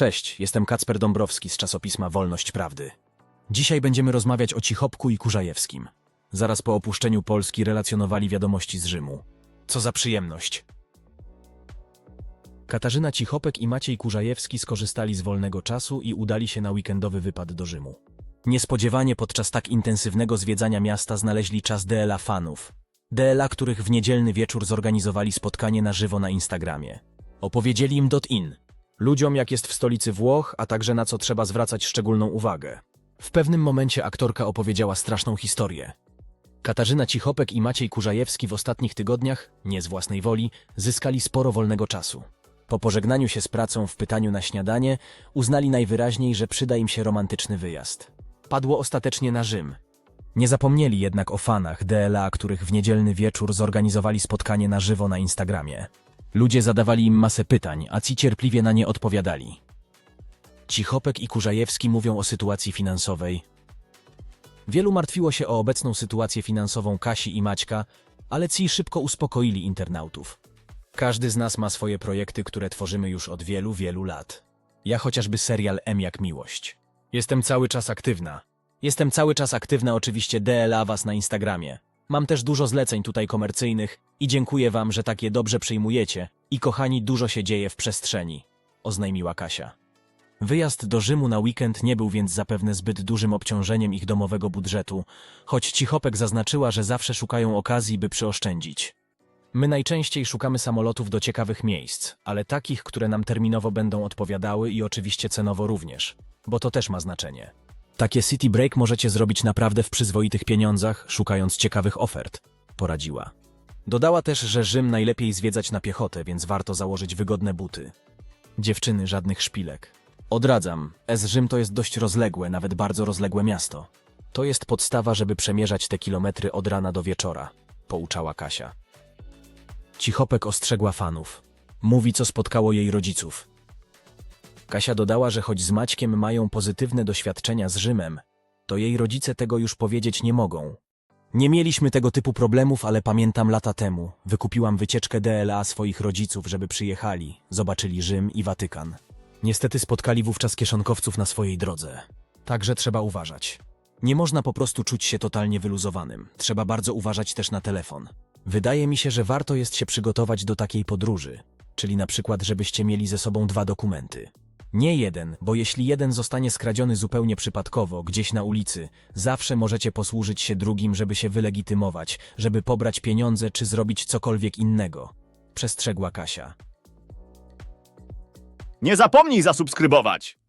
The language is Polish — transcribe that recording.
Cześć, jestem Kacper Dąbrowski z czasopisma Wolność Prawdy. Dzisiaj będziemy rozmawiać o Cichopku i Kurzajewskim. Zaraz po opuszczeniu Polski relacjonowali wiadomości z Rzymu. Co za przyjemność. Katarzyna Cichopek i Maciej Kurzajewski skorzystali z wolnego czasu i udali się na weekendowy wypad do Rzymu. Niespodziewanie podczas tak intensywnego zwiedzania miasta znaleźli czas DLA fanów. DLA, których w niedzielny wieczór zorganizowali spotkanie na żywo na Instagramie. Opowiedzieli im dot in. Ludziom, jak jest w stolicy Włoch, a także na co trzeba zwracać szczególną uwagę. W pewnym momencie aktorka opowiedziała straszną historię. Katarzyna Cichopek i Maciej Kurzajewski w ostatnich tygodniach, nie z własnej woli, zyskali sporo wolnego czasu. Po pożegnaniu się z pracą w pytaniu na śniadanie, uznali najwyraźniej, że przyda im się romantyczny wyjazd. Padło ostatecznie na Rzym. Nie zapomnieli jednak o fanach DLA, których w niedzielny wieczór zorganizowali spotkanie na żywo na Instagramie. Ludzie zadawali im masę pytań, a ci cierpliwie na nie odpowiadali. Cichopek i Kurzajewski mówią o sytuacji finansowej. Wielu martwiło się o obecną sytuację finansową Kasi i Maćka, ale ci szybko uspokoili internautów. Każdy z nas ma swoje projekty, które tworzymy już od wielu, wielu lat. Ja chociażby serial M jak miłość. Jestem cały czas aktywna. Jestem cały czas aktywna oczywiście DLA was na Instagramie. Mam też dużo zleceń tutaj komercyjnych i dziękuję wam, że tak je dobrze przyjmujecie. I kochani, dużo się dzieje w przestrzeni, oznajmiła Kasia. Wyjazd do Rzymu na weekend nie był więc zapewne zbyt dużym obciążeniem ich domowego budżetu, choć Cichopek zaznaczyła, że zawsze szukają okazji, by przyoszczędzić. My najczęściej szukamy samolotów do ciekawych miejsc, ale takich, które nam terminowo będą odpowiadały i oczywiście cenowo również, bo to też ma znaczenie. Takie city break możecie zrobić naprawdę w przyzwoitych pieniądzach, szukając ciekawych ofert, poradziła. Dodała też, że Rzym najlepiej zwiedzać na piechotę, więc warto założyć wygodne buty. Dziewczyny, żadnych szpilek. Odradzam, S Rzym to jest dość rozległe, nawet bardzo rozległe miasto. To jest podstawa, żeby przemierzać te kilometry od rana do wieczora, pouczała Kasia. Cichopek ostrzegła fanów. Mówi, co spotkało jej rodziców. Kasia dodała, że choć z Maćkiem mają pozytywne doświadczenia z Rzymem, to jej rodzice tego już powiedzieć nie mogą. Nie mieliśmy tego typu problemów, ale pamiętam lata temu. Wykupiłam wycieczkę DLA swoich rodziców, żeby przyjechali, zobaczyli Rzym i Watykan. Niestety spotkali wówczas kieszonkowców na swojej drodze. Także trzeba uważać. Nie można po prostu czuć się totalnie wyluzowanym. Trzeba bardzo uważać też na telefon. Wydaje mi się, że warto jest się przygotować do takiej podróży, czyli na przykład, żebyście mieli ze sobą dwa dokumenty. Nie jeden, bo jeśli jeden zostanie skradziony zupełnie przypadkowo, gdzieś na ulicy, zawsze możecie posłużyć się drugim, żeby się wylegitymować, żeby pobrać pieniądze czy zrobić cokolwiek innego. Przestrzegła Kasia. Nie zapomnij zasubskrybować!